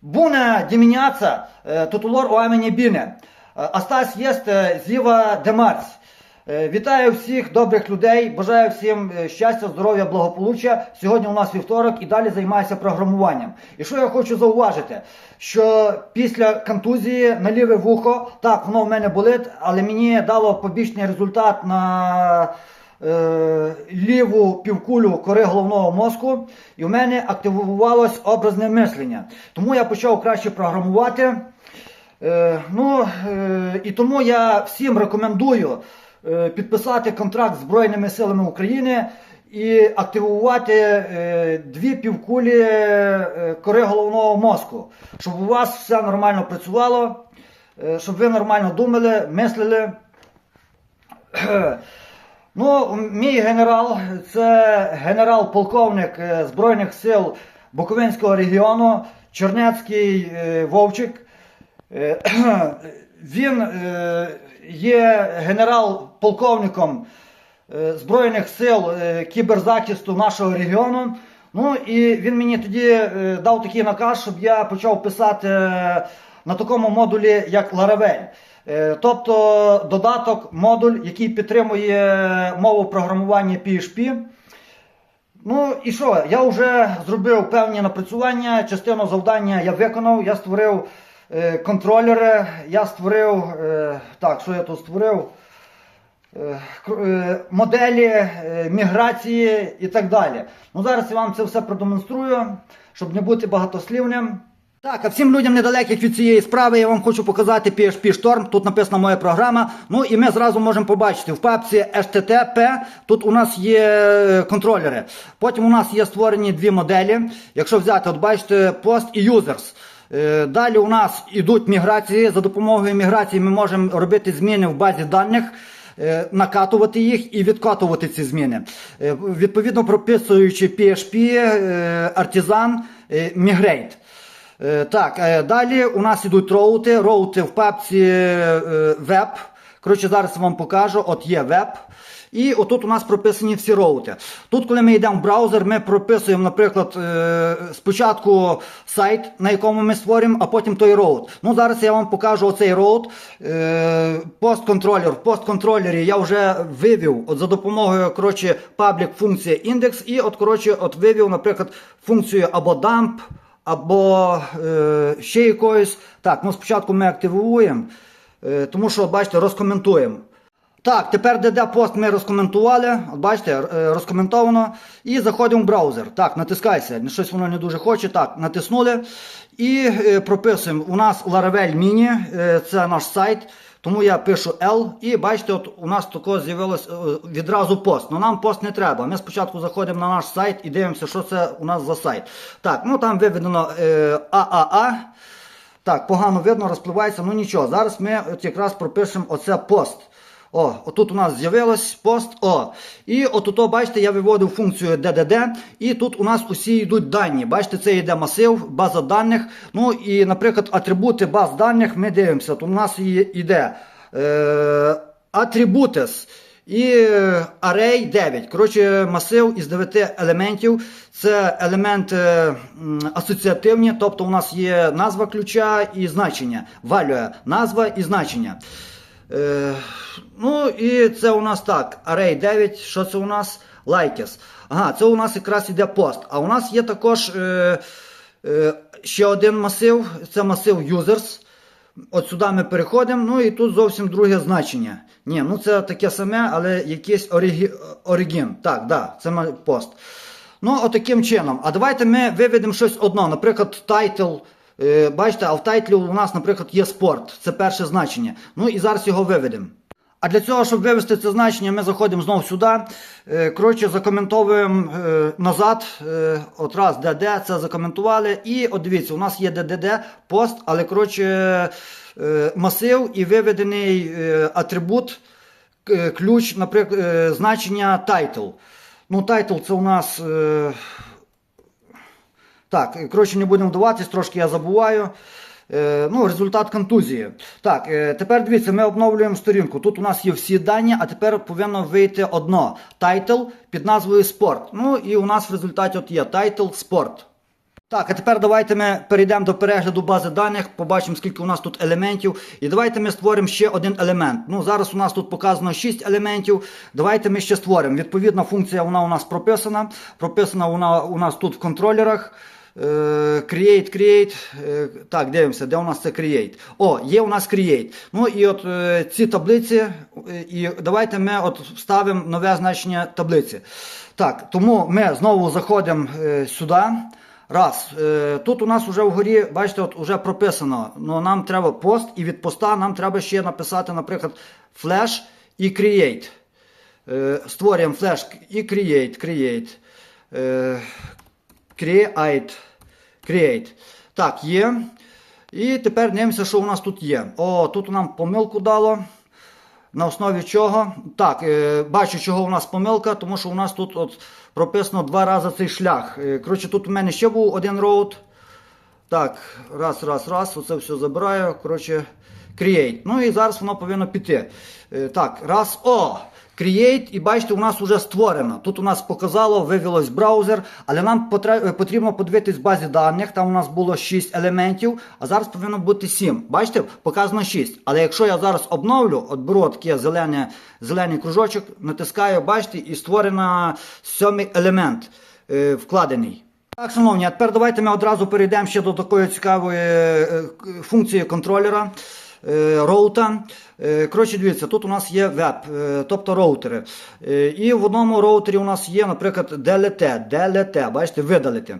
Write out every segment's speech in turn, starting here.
Bună dimineața, tuturor oamenii bine. Astăzi este ziua de marți. Вітаю всіх добрих людей, бажаю всім щастя, здоров'я, благополуччя. Сьогодні у нас вівторок і далі займаюся програмуванням. І що я хочу зауважити, що після контузії на ліве вухо, так, воно в мене болить, але мені дало побічний результат на е, ліву півкулю кори головного мозку, і в мене активувалось образне мислення. Тому я почав краще програмувати. Е, ну, е, і тому я всім рекомендую підписати контракт з Збройними силами України і активувати дві півкулі кори головного мозку, щоб у вас все нормально працювало, щоб ви нормально думали, мислили. Ну, мій генерал це генерал-полковник е, Збройних сил Буковинського регіону Чернецький е, Вовчик. Е, Він є генерал-полковником Збройних сил кіберзахисту нашого регіону. Ну і він мені тоді дав такий наказ, щоб я почав писати на такому модулі, як Laravel. Е, Тобто додаток, модуль, який підтримує мову програмування PHP. Ну і що? Я вже зробив певні напрацювання, частину завдання я виконав, я створив е, контролери, я створив. Е, так, що я тут створив? Е, е, моделі е, міграції і так далі. Ну зараз я вам це все продемонструю, щоб не бути багатослівним. Так, а всім людям недалеких від цієї справи я вам хочу показати PHP Storm. Тут написана моя програма. Ну і ми зразу можемо побачити в папці HTTP. Тут у нас є е, контролери. Потім у нас є створені дві моделі. Якщо взяти, от бачите, post і users. Е, Далі у нас ідуть міграції. За допомогою міграції ми можемо робити зміни в базі даних. е, Накатувати їх і відкатувати ці зміни. Відповідно прописуючи PHP, Artisan, Migrate. Е, Так, е, далі у нас ідуть роути. Роути в папці е, веб. Коротше, зараз вам покажу. От є веб. І отут у нас прописані всі роути. Тут, коли ми йдемо в браузер, ми прописуємо, наприклад, спочатку сайт, на якому ми створюємо, а потім той роут. Ну, зараз я вам покажу оцей роут. Постконтролер. В постконтролері я вже вивів от за допомогою коротше, паблік функції індекс, і от, коротше, от вивів, наприклад, функцію або dump, або е, ще якоюсь. Так, ну спочатку ми активуємо, е, тому що, бачите, розкоментуємо. Так, тепер ДД пост ми розкоментували. От бачите, е, розкоментовано. І заходимо в браузер. Так, натискайся. Щось воно не дуже хоче. Так, натиснули. І е, прописуємо. У нас Laravel Mini, е, це наш сайт. Тому я пишу L, і бачите, от у нас такого з'явилось е, відразу пост. Ну нам пост не треба. Ми спочатку заходимо на наш сайт і дивимося, що це у нас за сайт. Так, ну там виведено е, ААА. Так, погано видно, розпливається, ну нічого. Зараз ми от якраз пропишемо оце пост. О, отут у нас з'явилось пост. О. І отут, бачите, я виводив функцію DDD, і тут у нас усі йдуть дані. Бачите, це йде масив, база даних. Ну і, наприклад, атрибути баз даних ми дивимося. Тут у нас йде е, атрибутес і е, array 9. Коротше, масив із 9 елементів. Це елементи асоціативні, тобто у нас є назва ключа і значення. Value, назва і значення. Е, ну і це у нас так. Array 9, що це у нас? Likes. Ага, це у нас якраз іде пост. А у нас є також е, е, ще один масив, це масив users. От сюди ми переходимо, ну і тут зовсім друге значення. Ні, ну це таке саме, але якийсь орігі... оригін. Так, да, це пост. Ну, отаким чином. А давайте ми виведемо щось одно. Наприклад, тайтл. Е, Бачите, а в тайтлі у нас, наприклад, є спорт. Це перше значення. Ну і зараз його виведемо. А для цього, щоб вивести це значення, ми заходимо знову сюди. Е, Коротше, закоментовуємо е, назад. От раз ДД, це закоментували. І от дивіться, у нас є ДДД, пост, але коротше, масив і виведений атрибут, ключ, наприклад, значення title. Ну, title це у нас. Так, е, коротше, не будемо вдаватись, трошки я забуваю. Е, ну, результат контузії. Так, е, тепер дивіться, ми обновлюємо сторінку. Тут у нас є всі дані, а тепер повинно вийти одно. Тайтл під назвою спорт. Ну і у нас в результаті от є тайтл спорт. Так, а тепер давайте ми перейдемо до перегляду бази даних, побачимо, скільки у нас тут елементів. І давайте ми створимо ще один елемент. Ну, зараз у нас тут показано 6 елементів. Давайте ми ще створимо. Відповідна функція вона у нас прописана. Прописана вона у нас тут в контролерах. Е, Create, create. Е, Так, дивимося, де у нас це create. О, є у нас create. Ну і от е, ці таблиці, і давайте ми от вставимо нове значення таблиці. Так, тому ми знову заходимо сюди. Раз. Тут у нас вже вгорі, бачите, от вже прописано. Ну, нам треба пост, і від поста нам треба ще написати, наприклад, flash і create. Створюємо флеш і create, create. Create. Create. Так, є. І тепер дивимося, що у нас тут є. О, тут нам помилку дало. На основі чого? Так, е, бачу, чого у нас помилка, тому що у нас тут от прописано два рази цей шлях. Е, коротше, тут у мене ще був один роут. Так, раз, раз, раз, оце все забираю. Коротше, create. Ну і зараз воно повинно піти. Е, так, раз, о! Create, і бачите, у нас вже створено. Тут у нас показало, вивелось браузер, але нам потрібно подивитись в базі даних. Там у нас було 6 елементів, а зараз повинно бути 7. Бачите, показано 6. Але якщо я зараз обновлю, от беру такий зелений, зелений кружочок, натискаю, бачите, і створено сьомий елемент е, вкладений. Так, шановні, а тепер давайте ми одразу перейдемо ще до такої цікавої е, функції контролера. Е, Роута. Е, Коротше, дивіться, тут у нас є веб, е, тобто роутери. І в одному роутері у нас є, наприклад, DLT, DLT, бачите, видалити.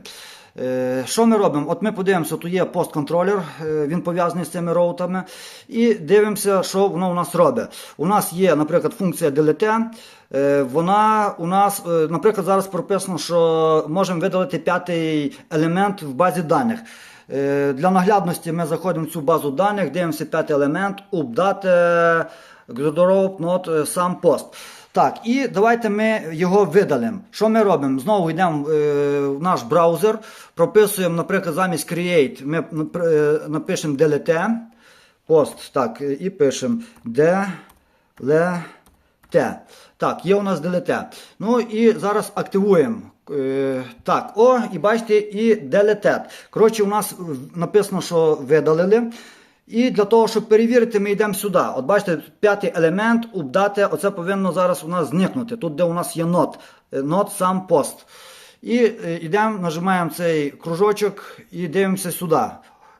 Що ми робимо? От ми подивимося, тут є постконтролер, він пов'язаний з цими роутами. І дивимося, що воно у нас робить. У нас є, наприклад, функція delete. Вона у нас, наприклад, зараз прописано, що можемо видалити п'ятий елемент в базі даних. Е, Для наглядності ми заходимо в цю базу даних, дивимося п'ятий елемент, update, gradorope, not, е, сам пост. Так, і давайте ми його видалимо. Що ми робимо? Знову йдемо е, в наш браузер, прописуємо, наприклад, замість create, ми е, напишемо delete, пост, так, е, і пишемо delete. Так, є у нас delete. Ну і зараз активуємо. Е, так, о, і бачите, і deleted. Коротше, у нас написано, що видалили. І для того, щоб перевірити, ми йдемо сюди. От бачите, п'ятий елемент, обдати, оце повинно зараз у нас зникнути. Тут, де у нас є not, е, сам пост. І е, йдемо, нажимаємо цей кружочок і дивимося сюди.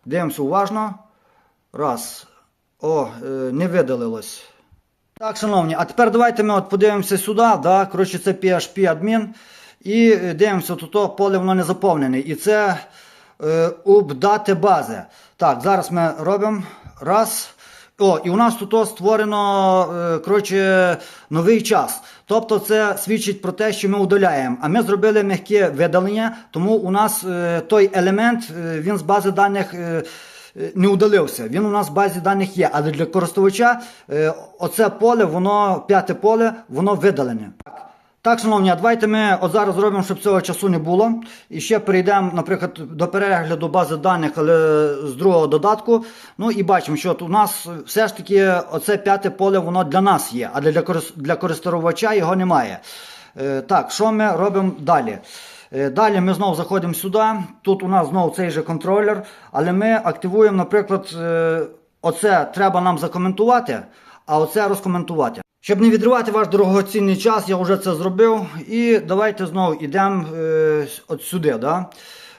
Дивимося уважно. Раз. О, не видалилось. Так, шановні, а тепер давайте ми от подивимося сюди. Да? Коротше, це PHP адмін. І е, дивимося, тут то поле воно не заповнене. І це е, обдати бази. Так, зараз ми робимо. Раз. О, і у нас тут створено е, коротше, новий час. Тобто це свідчить про те, що ми удаляємо. А ми зробили м'яке видалення, тому у нас е, той елемент він з бази даних. не удалився. Він у нас в базі даних є, але для користувача оце поле, воно п'яте поле, воно видалене. Так. Шановні, давайте ми от зараз зробимо, щоб цього часу не було. І ще перейдемо, наприклад, до перегляду бази даних, але з другого додатку. Ну і бачимо, що от у нас все ж таки оце п'яте поле, воно для нас є, а для, для користувача його немає. Е, Так, що ми робимо далі? Е, Далі ми знову заходимо сюди. Тут у нас знову цей же контролер, але ми активуємо, наприклад, е, оце треба нам закоментувати, а оце розкоментувати. Щоб не відривати ваш дорогоцінний час, я вже це зробив. І давайте знову йдемо е, сюди. Да?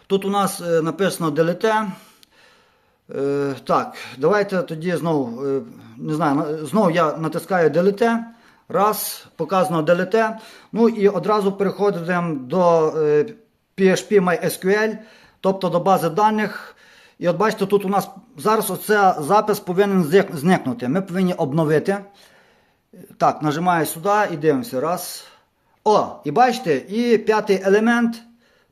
Тут у нас е, написано delete. Е, так, давайте тоді знову, е, не знаю, знову я натискаю delete. Раз, показано delete. Ну і одразу переходимо до е, PHP MySQL, тобто до бази даних. І от бачите, тут у нас зараз оце запис повинен зникнути. Ми повинні обновити. Так, нажимаю сюди і дивимося. Раз. О, і бачите, і п'ятий елемент.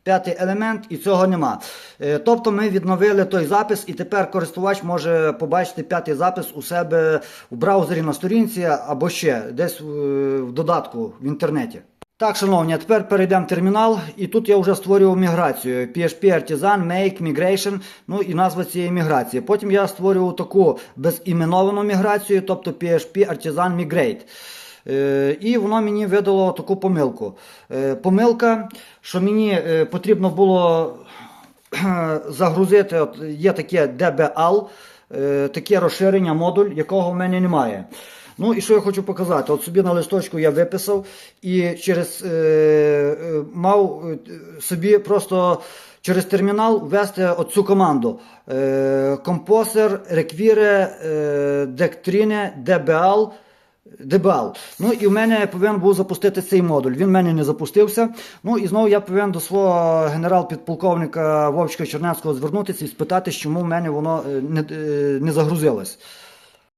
П'ятий елемент, і цього нема. Е, Тобто ми відновили той запис, і тепер користувач може побачити п'ятий запис у себе в браузері на сторінці або ще десь е, в додатку в інтернеті. Так, шановні, тепер перейдемо в термінал, і тут я вже створював міграцію. PHP Artisan, Make, Migration, ну і назва цієї міграції. Потім я створював таку безіменовану міграцію, тобто PHP Artisan Migrate. Е, І воно мені видало таку помилку. Е, Помилка, що мені е, потрібно було загрузити, от є таке DBL, е, таке розширення модуль, якого в мене немає. Ну і що я хочу показати? От собі на листочку я виписав і через е, е, мав е, собі просто через термінал ввести оцю команду. Е, компосер, реквіре, е, дектріне, DBL. DBL. Ну і в мене повинен був запустити цей модуль. Він в мене не запустився. Ну і знову я повинен до свого генерал-підполковника Вовчика Чернецького звернутися і спитати, чому в мене воно е, не, не загрузилось.